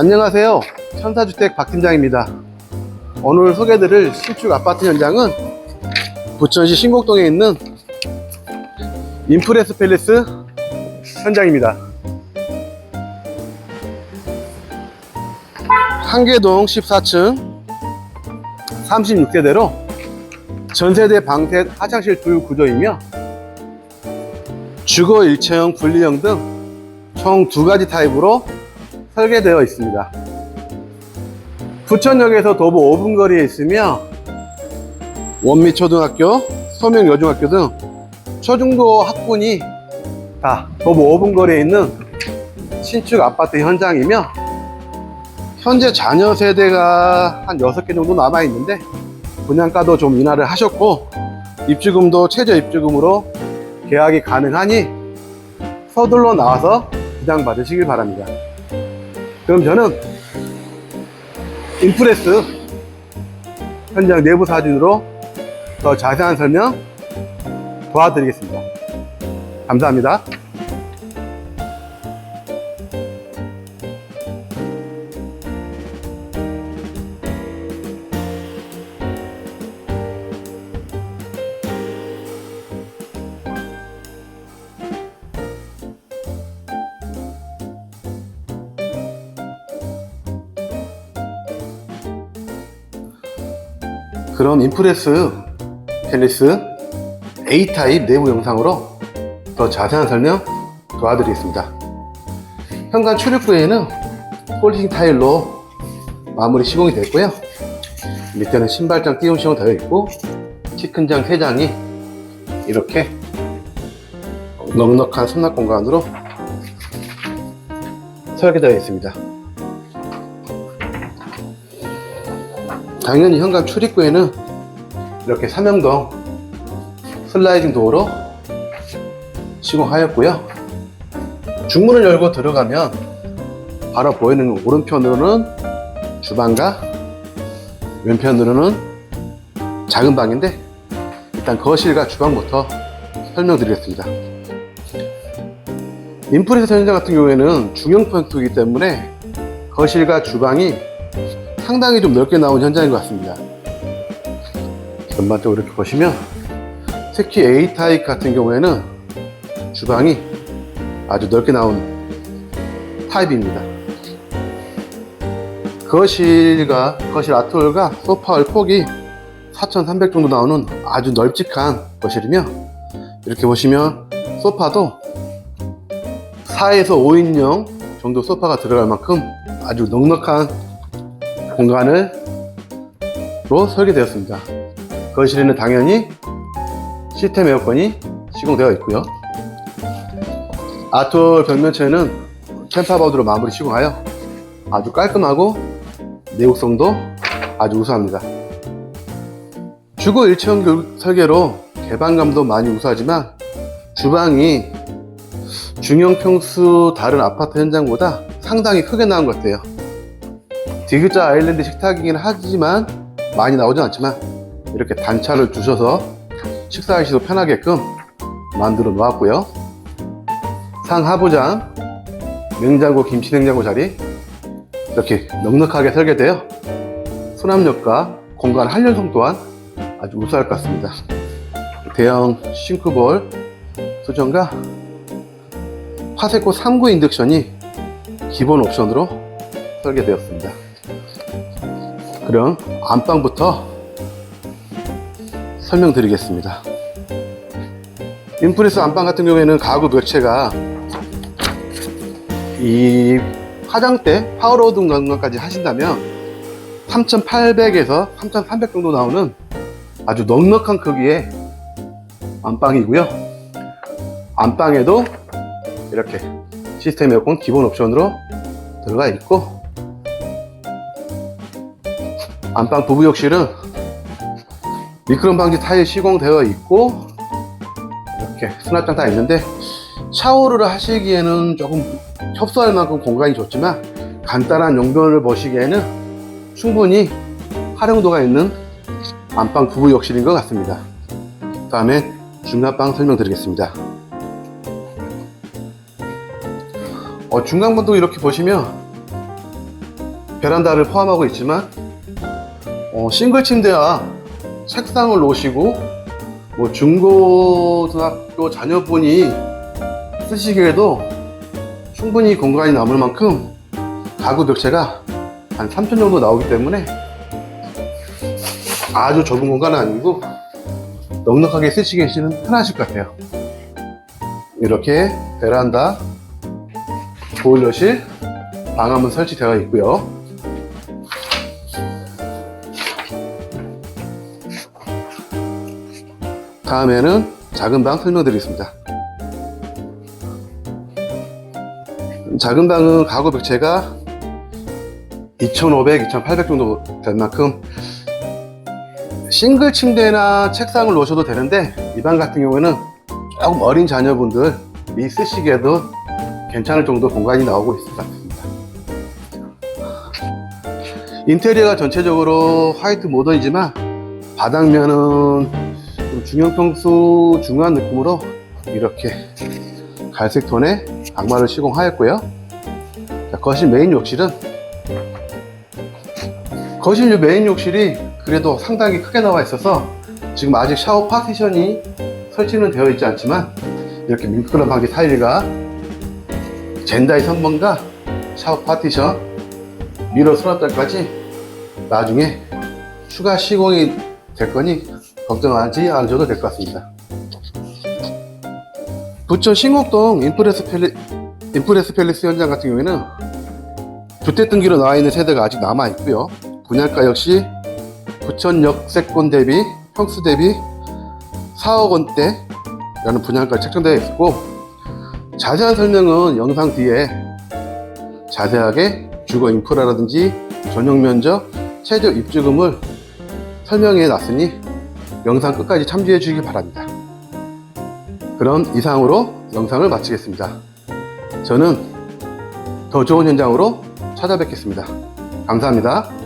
안녕하세요. 천사주택 박 팀장입니다. 오늘 소개드릴 신축 아파트 현장은 부천시 신곡동에 있는 인프레스 팰리스 현장입니다. 한계동 14층 36세대로 전세대 방셋 화장실 둘 구조이며 주거 1체형 분리형 등 총 두 가지 타입으로 설계되어 있습니다. 부천역에서 도보 5분 거리에 있으며 원미초등학교, 소명여중학교 등 초중고 학군이 다 도보 5분 거리에 있는 신축 아파트 현장이며 현재 자녀 세대가 한 6개 정도 남아 있는데 분양가도 좀 인하를 하셨고 입주금도 최저 입주금으로 계약이 가능하니 서둘러 나와서 부장 받으시길 바랍니다. 그럼 저는 인프레스 현장 내부 사진으로 더 자세한 설명 도와드리겠습니다. 감사합니다. 그럼 인프레스 팰리스 A타입 내부 영상으로 더 자세한 설명 도와드리겠습니다. 현관 출입 구에는 폴딩 타일로 마무리 시공이 됐고요. 밑에는 신발장 띄움 시공 되어 있고 키큰장 3장이 이렇게 넉넉한 수납 공간으로 설계되어 있습니다. 당연히 현관 출입구에는 이렇게 삼형동 슬라이딩 도어로 시공하였고요. 중문을 열고 들어가면 바로 보이는 오른편으로는 주방과 왼편으로는 작은 방인데 일단 거실과 주방부터 설명드리겠습니다. 인프레스 현장 같은 경우에는 중형 평수이기 때문에 거실과 주방이 상당히 좀 넓게 나온 현장인 것 같습니다. 전반적으로 이렇게 보시면 특히 A타입 같은 경우에는 주방이 아주 넓게 나온 타입입니다. 거실과 거실 아트홀과 소파월 폭이 4,300 정도 나오는 아주 널찍한 거실이며 이렇게 보시면 소파도 4에서 5인용 정도 소파가 들어갈 만큼 아주 넉넉한 공간을 로 설계되었습니다. 거실에는 당연히 시스템 에어컨이 시공되어 있고요. 아톨 벽면체는 캠파보드로 마무리 시공하여 아주 깔끔하고 내구성도 아주 우수합니다. 주거 일체형 교- 설계로 개방감도 많이 우수하지만 주방이 중형 평수 다른 아파트 현장보다 상당히 크게 나온 것 같아요. 디귿자 아일랜드 식탁이긴 하지만 많이 나오진 않지만 이렇게 단차를 주셔서 식사하시도 편하게끔 만들어 놓았고요. 상하부장, 냉장고, 김치 냉장고 자리 이렇게 넉넉하게 설계되어 수납력과 공간 활용성 또한 아주 우수할 것 같습니다. 대형 싱크볼 수전과 파세코 3구 인덕션이 기본 옵션으로 설계되었습니다. 그럼 안방부터 설명드리겠습니다. 인프레스 안방 같은 경우에는 가구 벽체가 이 화장대 파워로드 공간까지 하신다면 3,800에서 3,300 정도 나오는 아주 넉넉한 크기의 안방이고요. 안방에도 이렇게 시스템 에어컨 기본 옵션으로 들어가 있고 안방 부부욕실은 미끄럼 방지 타일 시공되어 있고 이렇게 수납장 다 있는데 샤워를 하시기에는 조금 협소할 만큼 공간이 좋지만 간단한 용변을 보시기에는 충분히 활용도가 있는 안방 부부욕실인 것 같습니다. 다음에 중간방 설명드리겠습니다. 어, 중간방도 이렇게 보시면 베란다를 포함하고 있지만 어, 싱글 침대와 책상을 놓으시고 뭐 중고등학교 자녀분이 쓰시기에도 충분히 공간이 남을 만큼 가구 벽체가 한 3천 정도 나오기 때문에 아주 좁은 공간은 아니고 넉넉하게 쓰시기에는 편하실 것 같아요. 이렇게 베란다, 보일러실, 방화문 설치되어 있고요. 다음에는 작은 방 설명드리겠습니다. 작은 방은 가구 벽체가 2,500, 2,800 정도 될 만큼 싱글 침대나 책상을 놓으셔도 되는데 이 방 같은 경우에는 조금 어린 자녀분들이 쓰시기에도 괜찮을 정도 공간이 나오고 같습니다. 인테리어가 전체적으로 화이트 모던이지만 바닥면은 좀 중형평수 중한 느낌으로 이렇게 갈색 톤의 악마를 시공하였고요. 자, 거실 메인 욕실은 거실 메인 욕실이 그래도 상당히 크게 나와 있어서 지금 아직 샤워 파티션이 설치는 되어 있지 않지만 이렇게 미끄럼하게 타일과 젠다이 선반과 샤워 파티션 미러 수납장까지 나중에 추가 시공이 될 거니 걱정하지 않으셔도 될 것 같습니다. 부천 신곡동 인프레스 팰리, 인프레스 팰리스 현장 같은 경우에는 주택 등기로 나와 있는 세대가 아직 남아 있고요. 분양가 역시 부천 역세권 대비 평수 대비 4억 원대라는 분양가 책정되어 있고 자세한 설명은 영상 뒤에 자세하게 주거 인프라라든지 전용 면적, 최저 입주금을 설명해 놨으니 영상 끝까지 참조해 주시기 바랍니다. 그럼 이상으로 영상을 마치겠습니다. 저는 더 좋은 현장으로 찾아뵙겠습니다. 감사합니다.